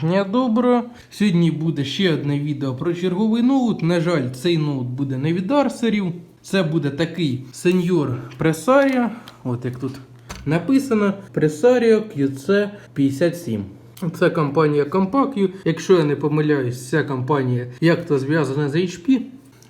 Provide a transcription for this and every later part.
Дня доброго. Сьогодні буде ще одне відео про черговий ноут. На жаль, цей ноут буде не від арсерів. Це буде такий сеньор Пресаріо. От як тут написано Пресаріо QC 57. Це компанія Compaq. Якщо я не помиляюсь, ця компанія як то зв'язана з HP.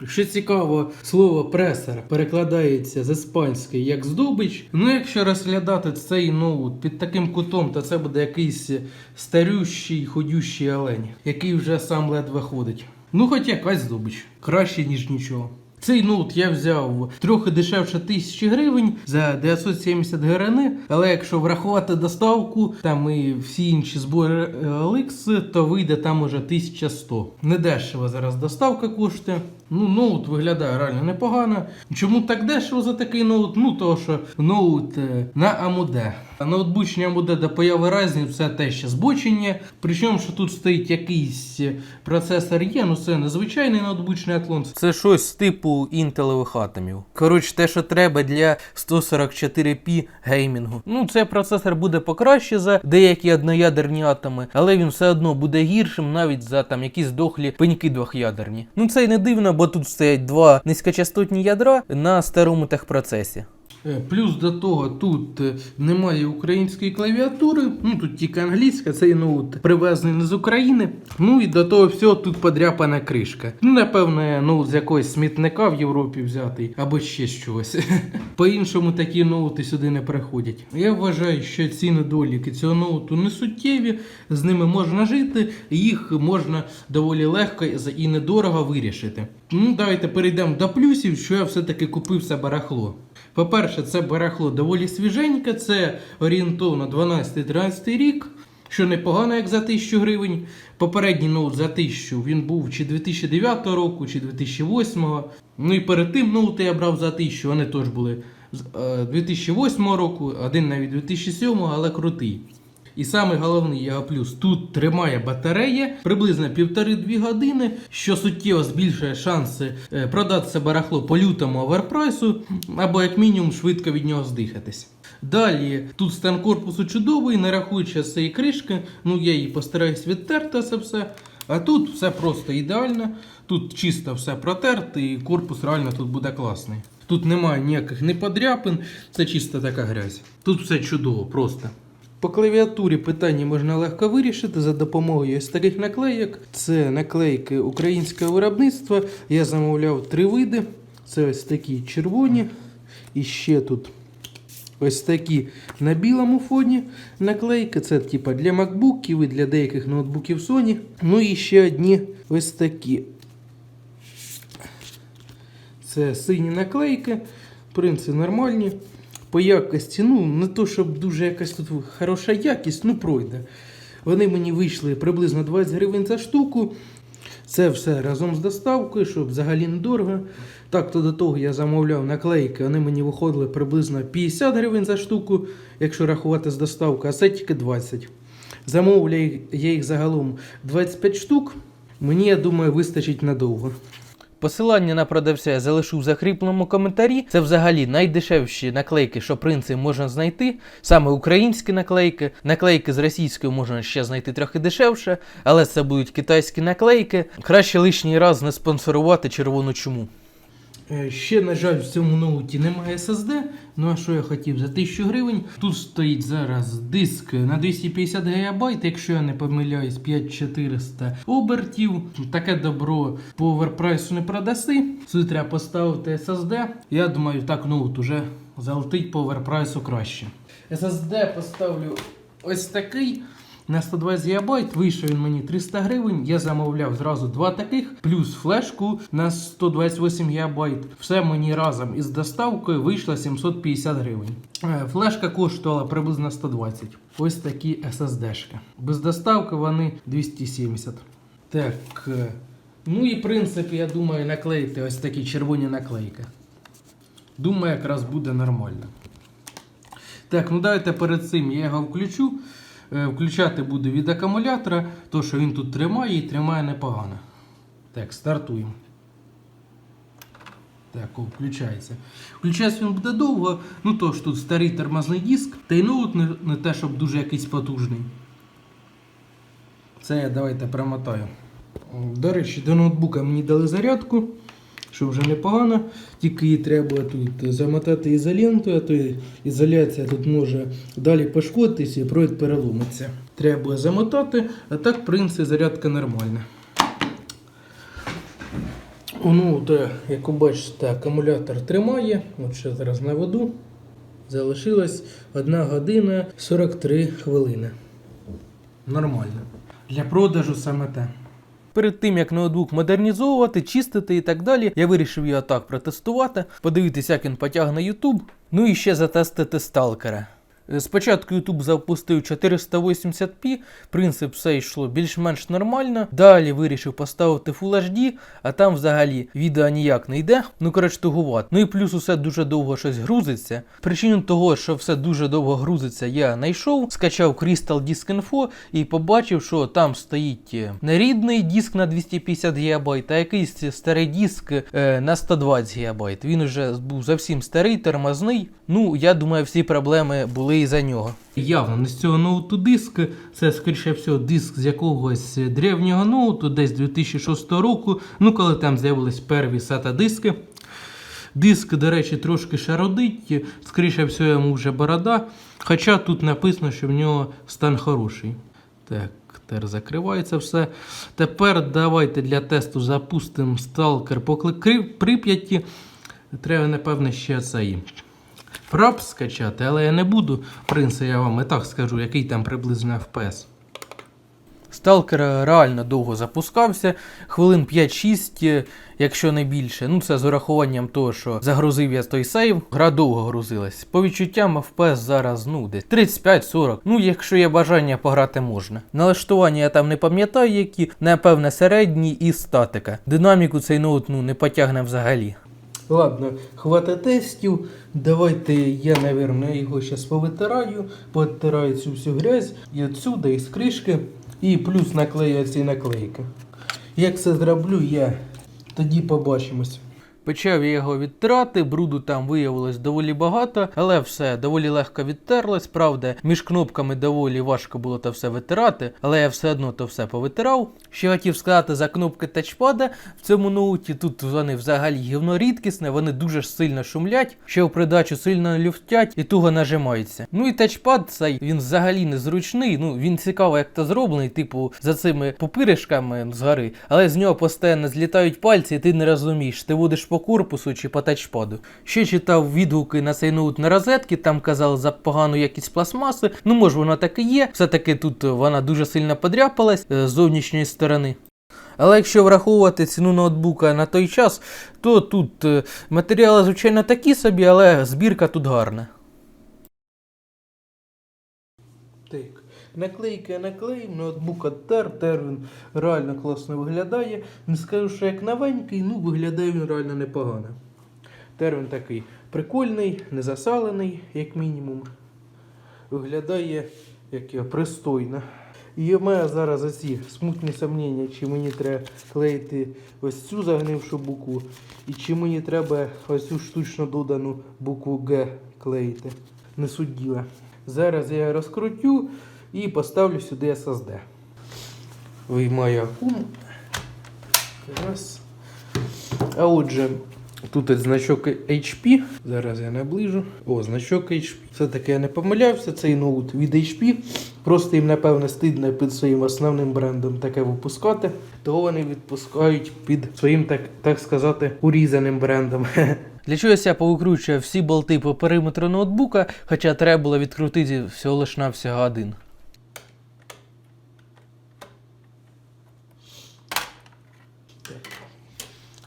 Що цікаво, слово пресер перекладається з іспанської як здобич. Ну, якщо розглядати цей ноут під таким кутом, то це буде якийсь старющий ходющий олень, який вже сам ледве ходить. Ну, хоч якась здобич. Краще, ніж нічого. Цей ноут я взяв трохи дешевше тисячі гривень за 970 гривень, але якщо врахувати доставку там і всі інші збори OLX, то вийде там уже 1100. Недешево зараз доставка коштує. Ну, ноут виглядає реально непогано. Чому так дешево за такий ноут? Ну, того що ноут е, на AMD. А ноутбучні AMD до появи разні все те ще збочення. Причому, що тут стоїть якийсь е, процесор є, ну це незвичайний ноутбучний атлон. Це щось типу інтелевих атомів. Коротше, те, що треба для 144p геймінгу. Ну, цей процесор буде покраще за деякі одноядерні атоми, але він все одно буде гіршим навіть за там якісь дохлі пеньки двохядерні. Ну це й не дивно, бо тут стоять два низькочастотні ядра на старому техпроцесі. Е, Плюс до того тут е, немає української клавіатури, ну тут тільки англійська, цей ноут привезений не з України. Ну і до того всього тут подряпана кришка. Ну, напевне, ноут з якогось смітника в Європі взятий або ще чогось. По-іншому такі ноути сюди не приходять. Я вважаю, що ці недоліки цього ноуту не суттєві, з ними можна жити, їх можна доволі легко і недорого вирішити. Ну, давайте перейдемо до плюсів, що я все-таки купив це барахло. По-перше, це барахло доволі свіженьке, це орієнтовно 12-13 рік, що непогано, як за 1000 гривень. Попередній ноут за 1000 він був чи 2009 року, чи 2008. Ну і перед тим ноути я брав за 1000, вони теж були з е, 2008 року, один навіть 2007, але крутий. І саме головний його плюс тут тримає батарея приблизно 1,5-2 години, що суттєво збільшує шанси е, продати це барахло по лютому оверпрайсу, або як мінімум швидко від нього здихатись. Далі тут стан корпусу чудовий, не рахуючи цієї кришки, ну я її постараюсь відтерти це все. А тут все просто ідеально. Тут чисто все протерте, і корпус реально тут буде класний. Тут немає ніяких не подряпин, це чисто така грязь. Тут все чудово, просто. По клавіатурі питання можна легко вирішити за допомогою ось таких наклейок. Це наклейки українського виробництва. Я замовляв три види. Це ось такі червоні. І ще тут ось такі на білому фоні наклейки. Це типа для макбуків і для деяких ноутбуків Sony. Ну і ще одні ось такі. Це сині наклейки. В принципі, нормальні. По якості, ну, не то, щоб дуже якась тут хороша якість, ну пройде. Вони мені вийшли приблизно 20 гривень за штуку. Це все разом з доставкою, щоб взагалі недорого. Так, то до того я замовляв наклейки, вони мені виходили приблизно 50 гривень за штуку, якщо рахувати з доставкою, а це тільки 20. Замовляю я їх загалом 25 штук. Мені, я думаю, вистачить надовго. Посилання на продавця я залишу в закріпленому коментарі. Це взагалі найдешевші наклейки, що принци можна знайти. Саме українські наклейки. Наклейки з російською можна ще знайти трохи дешевше, але це будуть китайські наклейки. Краще лишній раз не спонсорувати червону чуму. Е, Ще, на жаль, в цьому ноуті немає SSD. Ну а що я хотів за 1000 гривень? Тут стоїть зараз диск на 250 ГБ, якщо я не помиляюсь, 5400 обертів. Таке добро по оверпрайсу не продаси. Сюди треба поставити SSD. Я думаю, так ноут уже залетить по оверпрайсу краще. SSD поставлю ось такий. На 120 ГБ вийшов він мені 300 гривень. Я замовляв зразу два таких, плюс флешку на 128 ГБ. Все мені разом із доставкою вийшло 750 гривень. Е, Флешка коштувала приблизно 120. Ось такі SSD-шки. Без доставки вони 270. Так. е, Ну і в принципі, я думаю, наклеїти ось такі червоні наклейки. Думаю, якраз буде нормально. Так, ну давайте перед цим я його включу. Е, Включати буду від акумулятора, то що він тут тримає і тримає непогано. Так, стартуємо. Так, включається. Включається він буде довго, ну то ж тут старий тормозний диск, та й ноут не, не те, щоб дуже якийсь потужний. Це я давайте промотаю. До речі, до ноутбука мені дали зарядку, що вже непогано. Тільки її треба тут замотати ізолентою, а то ізоляція тут може далі пошкодитися і провід переломиться. Треба замотати, а так, в принципі, зарядка нормальна. Ну, то, як ви бачите, акумулятор тримає. От ще зараз наведу. Залишилось 1 година 43 хвилини. Нормально. Для продажу саме те. Перед тим як ноутбук модернізовувати, чистити і так далі, я вирішив його так протестувати, подивитися, як він потягне YouTube, ну і ще затестити сталкера. Е, Спочатку YouTube запустив 480p, принцип все йшло більш-менш нормально. Далі вирішив поставити Full HD, а там взагалі відео ніяк не йде. Ну коротше тугувати. Ну і плюс усе дуже довго щось грузиться. Причину того, що все дуже довго грузиться, я знайшов, скачав Crystal Disk Info і побачив, що там стоїть е, не рідний диск на 250 ГБ, а якийсь старий диск е, на 120 ГБ. Він уже був зовсім старий, тормозний. Ну, я думаю, всі проблеми були і за нього. Явно не з цього ноуту диск. Це, скоріше всього, диск з якогось древнього ноуту, десь 2006 року. Ну, коли там з'явились перві SATA диски. Диск, до речі, трошки шародить, скоріше всього, йому вже борода. Хоча тут написано, що в нього стан хороший. Так, тепер закривається все. Тепер давайте для тесту запустимо сталкер по Кли- Прип'яті. Треба, напевне, ще цей прап скачати, але я не буду. В принципі, я вам і так скажу, який там приблизно FPS. Сталкер реально довго запускався, хвилин 5-6, е, якщо не більше. Ну це з урахуванням того, що загрузив я той сейв, гра довго грузилась. По відчуттям FPS зараз ну десь 35-40. Ну, якщо є бажання пограти можна. Налаштування я там не пам'ятаю, які, напевне, середні і статика. Динаміку цей ноут ну, не потягне взагалі. Ладно, хватить тестів. Давайте я, наверное, його зараз повитираю, повитираю цю всю грязь і отсюди, і з кришки, і плюс наклею ці наклейки. Як це зроблю, я тоді побачимось. Почав я його відтирати, бруду там виявилось доволі багато, але все доволі легко відтерлось. Правда, між кнопками доволі важко було то все витирати, але я все одно то все повитирав. Ще хотів сказати за кнопки тачпада в цьому ноуті. Тут вони взагалі гівно рідкісне, вони дуже сильно шумлять, ще в придачу сильно люфтять і туго нажимаються. Ну і тачпад цей він взагалі незручний. Ну він цікаво, як то зроблений, типу за цими попиришками згори, але з нього постійно злітають пальці, і ти не розумієш, ти водиш по корпусу чи по тачпаду. Ще читав відгуки на цей ноут на розетки, там казали за погану якість пластмаси. Ну, може, воно так і є. Все-таки тут вона дуже сильно подряпалась е, з зовнішньої сторони. Але якщо враховувати ціну ноутбука на той час, то тут е, матеріали, звичайно, такі собі, але збірка тут гарна. Так, наклейки наклеїв, ноутбук оттер, тер він реально класно виглядає. Не скажу, що як новенький, ну виглядає він реально непогано. Тер він такий прикольний, не засалений, як мінімум. Виглядає як його, пристойно. І в мене зараз оці смутні сумніння, чи мені треба клеїти ось цю загнившу букву, і чи мені треба ось цю штучно додану букву Г клеїти. Не суть діла. Зараз я розкрутю і поставлю сюди SSD. Виймаю акум. Раз. А отже, тут значок HP. Зараз я наближу. О, значок HP. Все-таки я не помилявся, цей ноут від HP. Просто їм, напевно, стидно під своїм основним брендом таке випускати. Того вони відпускають під своїм, так, так сказати, урізаним брендом. Для чогось я повикручую всі болти по периметру ноутбука, хоча треба було відкрутити всього лиш навсього один.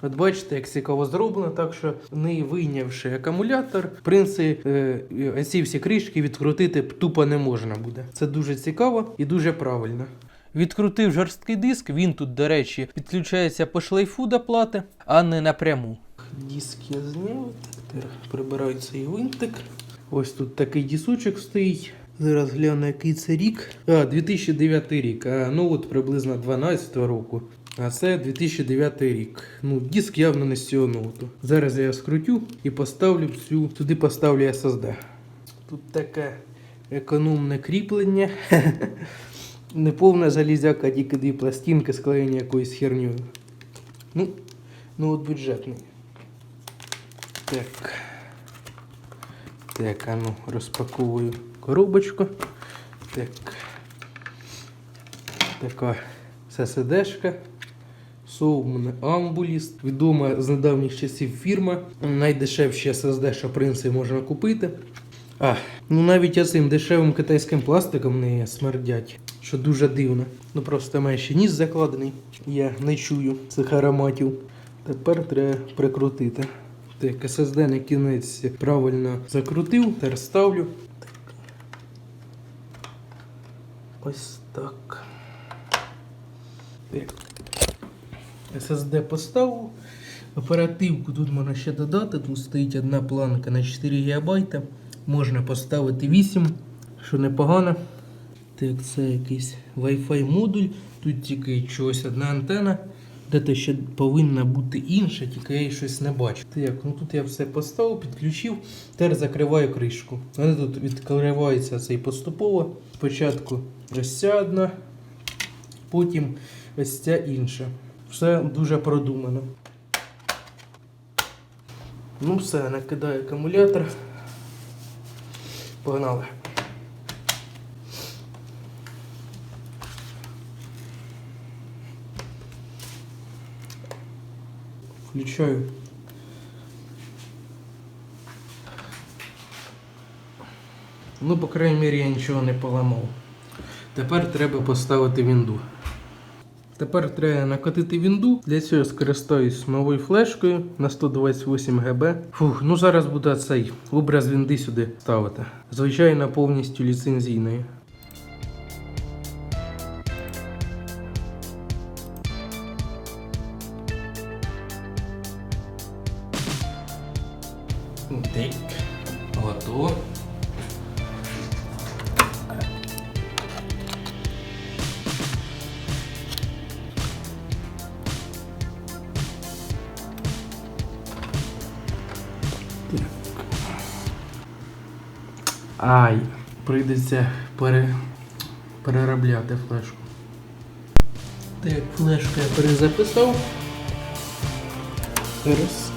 От бачите, як цікаво зроблено, так що не вийнявши акумулятор, в принципі, е, ці всі кришки відкрутити тупо не можна буде. Це дуже цікаво і дуже правильно. Відкрутив жорсткий диск, він тут, до речі, підключається по шлейфу до плати, а не напряму. Диск я зняв, тепер прибираю цей винтик. Ось тут такий дісочок стоїть. Зараз гляну, який це рік. А, 2009 рік. А ну от приблизно 12 року. А це 2009 рік. Ну, диск явно не з цього ноуту. Зараз я скрутю і поставлю всю. Туди поставлю SSD. Тут таке економне кріплення. Не повна залізяка, тільки дві пластинки склеєні якоюсь хернею. Ну, ну от бюджетний. Так. Так, а ну, розпаковую коробочку. Так. Така ССДшка. Соумне Амбуліст. Відома з недавніх часів фірма. Найдешевші SSD, що в принципі можна купити. А, ну навіть цим дешевим китайським пластиком не смердять, що дуже дивно. Ну просто ще ніс закладений. Я не чую цих ароматів. Тепер треба прикрутити. Так, SSD на кінець правильно закрутив, тепер ставлю. Ось так. Так. SSD поставив. Оперативку тут можна ще додати. Тут стоїть одна планка на 4 ГБ. Можна поставити 8, що непогано. Так, це якийсь Wi-Fi модуль. Тут тільки чогось одна антена. Де-то ще повинна бути інша, тільки я її щось не бачу. Так, ну тут я все поставив, підключив, тепер закриваю кришку. Вони тут відкриваються цей поступово. Спочатку ось ця одна, потім ось ця інша. Все дуже продумано. Ну все, накидаю акумулятор. Погнали. Включаю. Ну, по крайній мірі, я нічого не поламав. Тепер треба поставити вінду. Тепер треба накотити вінду. Для цього скористаюсь новою флешкою на 128 ГБ. Фух, ну зараз буде цей образ вінди сюди ставити. Звичайно, повністю ліцензійною. Так, готово. Ай, прийдеться пере... переробляти флешку. Так, флешку я перезаписав. Раз.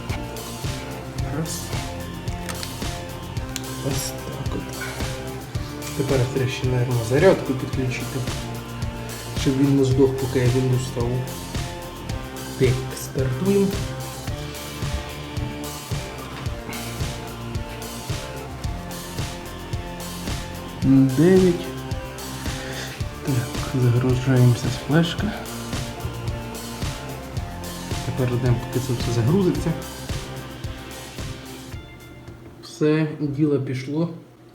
Раз. Ось так от. Тепер треба ще, мабуть, зарядку підключити. Щоб він не здох, поки я він ставив. Так, стартуємо. Дев'ять. Так, загружаємося з флешки. Тепер ждемо, поки це все загрузиться. Все, діло пішло.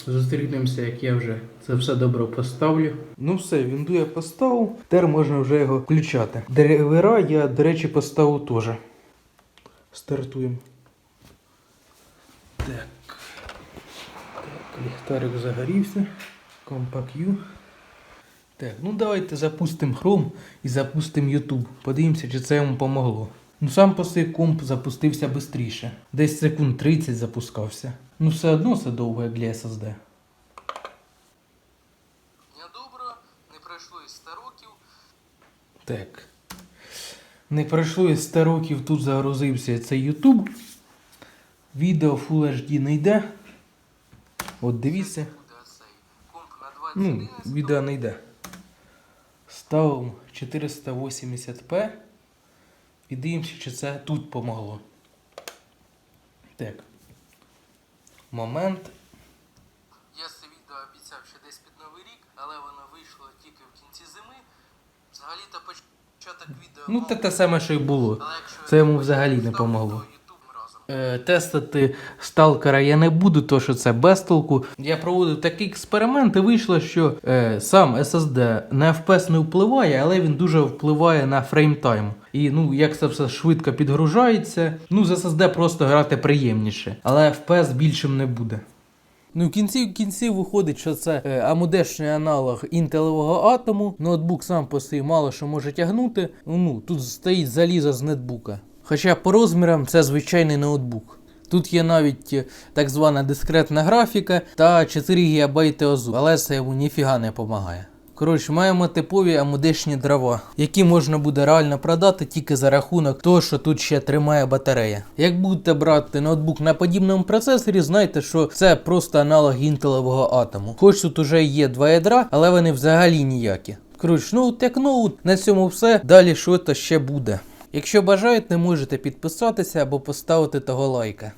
Зустрінемося, як я вже це все добре поставлю. Ну все, вінду я поставив. Тепер можна вже його включати. Драйвера я, до речі, поставив теж. Стартуємо. Так. Ліхтарик загорівся. U. Так, ну давайте запустимо Chrome і запустимо YouTube. Подивимося, чи це йому помогло. Ну сам по собі комп запустився швидше. Десь секунд 30 запускався. Ну все одно це довго як для SSD. Дня доброго, не пройшло і 100 років. Так. Не пройшло і 100 років, тут загрузився цей YouTube. Відео Full HD не йде. От дивіться. Ну, відео не йде. Ставимо 480p. І дивимося, чи це тут помогло. Так. Момент. Я це відео обіцяв ще десь під Новий рік, але воно вийшло тільки в кінці зими. Взагалі-то початок відео. Ну, те те саме, що й було. Це йому взагалі не помогло. Е, Тестити сталкера я не буду, то що це без толку. Я проводив такий експеримент і вийшло, що е, сам SSD на FPS не впливає, але він дуже впливає на фреймтайм. І ну, як це все швидко підгружається, ну з SSD просто грати приємніше, але FPS більшим не буде. Ну, в кінці в кінці виходить, що це е, амудешний аналог інтелового атому. Ноутбук сам по собі мало що може тягнути. Ну, тут стоїть залізо з нетбука. Хоча по розмірам це звичайний ноутбук. Тут є навіть е, так звана дискретна графіка та 4 ГБ ОЗУ, але це йому ніфіга не допомагає. Коротше, маємо типові амудешні дрова, які можна буде реально продати тільки за рахунок того, що тут ще тримає батарея. Як будете брати ноутбук на подібному процесорі, знайте, що це просто аналог інтелового атому. Хоч тут уже є два ядра, але вони взагалі ніякі. Коротше, ноут як ноут, на цьому все. Далі що то ще буде. Якщо бажаєте, можете підписатися або поставити того лайка.